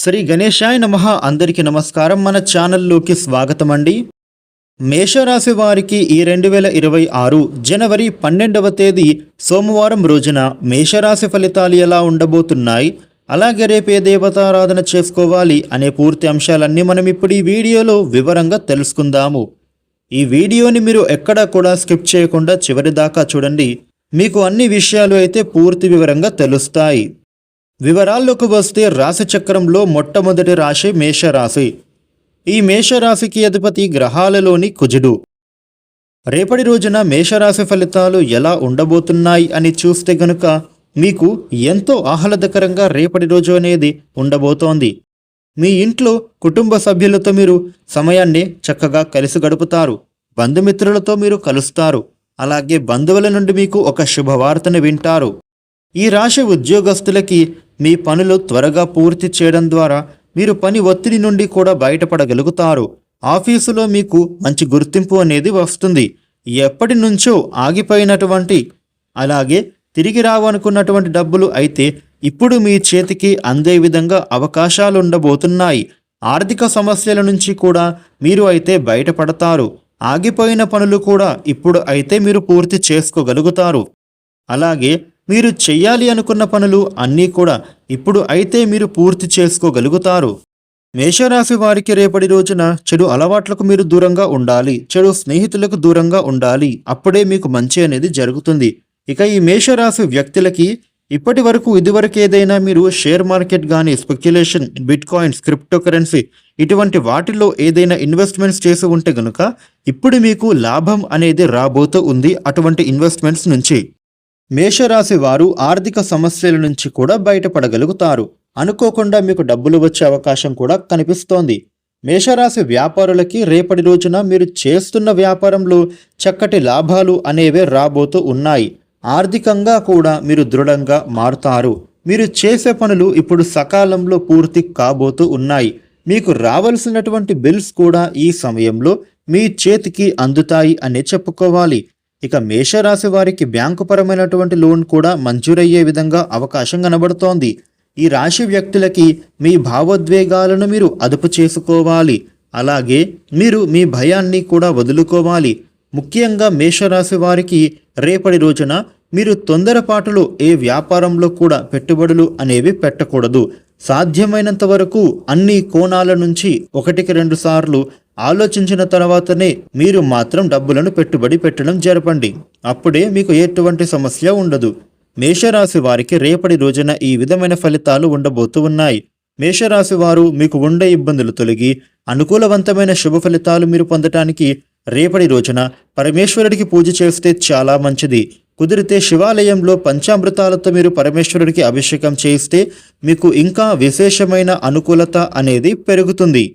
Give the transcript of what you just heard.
శ్రీ గణేశాయ నమ. అందరికీ నమస్కారం. మన ఛానల్లోకి స్వాగతం అండి మేషరాశి వారికి ఈ రెండు వేల ఇరవై ఆరు జనవరి పన్నెండవ తేదీ సోమవారం రోజున మేషరాశి ఫలితాలు ఎలా ఉండబోతున్నాయి? అలాగే రేపే దేవతారాధన చేసుకోవాలి అనే పూర్తి అంశాలన్నీ మనం ఇప్పుడు ఈ వీడియోలో వివరంగా తెలుసుకుందాము. ఈ వీడియోని మీరు ఎక్కడా కూడా స్కిప్ చేయకుండా చివరి దాకా చూడండి. మీకు అన్ని విషయాలు అయితే పూర్తి వివరంగా తెలుస్తాయి. వివరాల్లోకి వస్తే రాశిచక్రంలో మొట్టమొదటి రాశి మేషరాశి. ఈ మేషరాశికి అధిపతి గ్రహాలలోని కుజుడు. రేపటి రోజున మేషరాశి ఫలితాలు ఎలా ఉండబోతున్నాయి అని చూస్తే గనుక మీకు ఎంతో ఆహ్లాదకరంగా రేపటి రోజు అనేది ఉండబోతోంది. మీ ఇంట్లో కుటుంబ సభ్యులతో మీరు సమయాన్ని చక్కగా కలిసి గడుపుతారు. బంధుమిత్రులతో మీరు కలుస్తారు. అలాగే బంధువుల నుండి మీకు ఒక శుభవార్తను వింటారు. ఈ రాశి ఉద్యోగస్తులకి మీ పనులు త్వరగా పూర్తి చేయడం ద్వారా మీరు పని ఒత్తిడి నుండి కూడా బయటపడగలుగుతారు. ఆఫీసులో మీకు మంచి గుర్తింపు అనేది వస్తుంది. ఎప్పటి నుంచో ఆగిపోయినటువంటి అలాగే తిరిగి రావనుకున్నటువంటి డబ్బులు అయితే ఇప్పుడు మీ చేతికి అందే విధంగా అవకాశాలు ఉండబోతున్నాయి ఆర్థిక సమస్యల నుంచి కూడా మీరు అయితే బయటపడతారు. ఆగిపోయిన పనులు కూడా ఇప్పుడు అయితే మీరు పూర్తి చేసుకోగలుగుతారు. అలాగే మీరు చెయ్యాలి అనుకున్న పనులు అన్నీ కూడా ఇప్పుడు అయితే మీరు పూర్తి చేసుకోగలుగుతారు. మేషరాశి వారికి రేపటి రోజున చెడు అలవాట్లకు మీరు దూరంగా ఉండాలి. చెడు స్నేహితులకు దూరంగా ఉండాలి. అప్పుడే మీకు మంచి అనేది జరుగుతుంది. ఇక ఈ మేషరాశి వ్యక్తులకి ఇప్పటి వరకు ఇదివరకు ఏదైనా మీరు షేర్ మార్కెట్ కానీ speculation bit coins crypto currency ఇటువంటి వాటిల్లో ఏదైనా ఇన్వెస్ట్మెంట్స్ చేసి ఉంటే గనుక ఇప్పుడు మీకు లాభం అనేది రాబోతూ ఉంది అటువంటి ఇన్వెస్ట్మెంట్స్ నుంచి. మేషరాశి వారు ఆర్థిక సమస్యల నుంచి కూడా బయటపడగలుగుతారు. అనుకోకుండా మీకు డబ్బులు వచ్చే అవకాశం కూడా కనిపిస్తోంది. మేషరాశి వ్యాపారులకి రేపటి రోజున మీరు చేస్తున్న వ్యాపారంలో చక్కటి లాభాలు అనేవే రాబోతూ ఉన్నాయి. ఆర్థికంగా కూడా మీరు దృఢంగా మారుతారు. మీరు చేసే పనులు ఇప్పుడు సకాలంలో పూర్తి కాబోతూ ఉన్నాయి. మీకు రావలసినటువంటి బిల్స్ కూడా ఈ సమయంలో మీ చేతికి అందుతాయి అనే చెప్పుకోవాలి. ఇక మేషరాశి వారికి బ్యాంకు పరమైనటువంటి లోన్ కూడా మంజూరయ్యే విధంగా అవకాశం కనబడుతోంది. ఈ రాశి వ్యక్తులకి మీ భావోద్వేగాలను మీరు అదుపు చేసుకోవాలి. అలాగే మీరు మీ భయాన్ని కూడా వదులుకోవాలి. ముఖ్యంగా మేషరాశి వారికి రేపటి రోజున మీరు తొందరపాటులో ఏ వ్యాపారంలో కూడా పెట్టుబడులు అనేవి పెట్టకూడదు. సాధ్యమైనంత వరకు అన్ని కోణాల నుంచి ఒకటికి రెండు సార్లు ఆలోచించిన తర్వాతనే మీరు మాత్రం డబ్బులను పెట్టుబడి పెట్టడం జరపండి. అప్పుడే మీకు ఎటువంటి సమస్య ఉండదు. మేషరాశి వారికి రేపటి రోజున ఈ విధమైన ఫలితాలు ఉండబోతూ ఉన్నాయి. మేషరాశి వారు మీకు ఉండే ఇబ్బందులు తొలగి అనుకూలవంతమైన శుభ ఫలితాలు మీరు పొందటానికి రేపటి రోజున పరమేశ్వరుడికి పూజ చేస్తే చాలా మంచిది. కుదిరితే శివాలయంలో పంచామృతాలతో మీరు పరమేశ్వరుడికి అభిషేకం చేయిస్తే మీకు ఇంకా విశేషమైన అనుకూలత అనేది పెరుగుతుంది.